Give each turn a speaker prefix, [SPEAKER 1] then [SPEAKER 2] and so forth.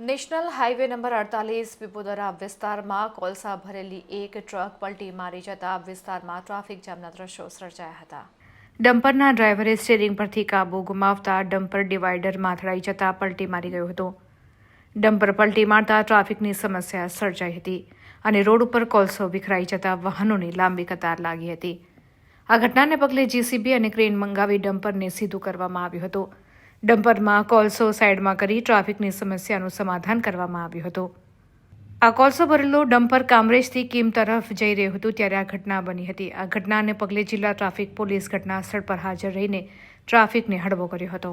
[SPEAKER 1] National highway number અડતાલીસ પીપોદરા વિસ્તારમાં કોલસા ભરેલી એક ટ્રક પલટી મારી જતા વિસ્તારમાં ટ્રાફિક જામના દ્રશ્યો સર્જાયા હતા ડમ્પરના ડ્રાઈવરે સ્ટેરિંગ પરથી કાબુ ગુમાવતા ડમ્પર ડિવાઈડર માથડાઈ જતા પલટી મારી ગયો હતો ડમ્પર પલટી મારતા ટ્રાફિકની સમસ્યા સર્જાઈ હતી અને રોડ ઉપર કોલસો વિખરાઈ જતા વાહનોની લાંબી કતાર લાગી હતી આ ઘટનાને પગલે જીસીબી અને ક્રેન મંગાવી ડમ્પરને સીધું કરવામાં આવ્યું હતું ડમ્પરમાં કોલસો સાઈડમાં કરી ટ્રાફિકની સમસ્યાનું સમાધાન કરવામાં આવ્યું હતું. આ કોલસો ભરેલો ડમ્પર કામરેજથી કિમ તરફ જઈ રહ્યું હતું ત્યારે આ ઘટના બની હતી. આ ઘટનાને પગલે જિલ્લા ટ્રાફિક પોલીસ ઘટના સ્થળ પર હાજર રહીને ટ્રાફિકને હળવો કર્યો હતો.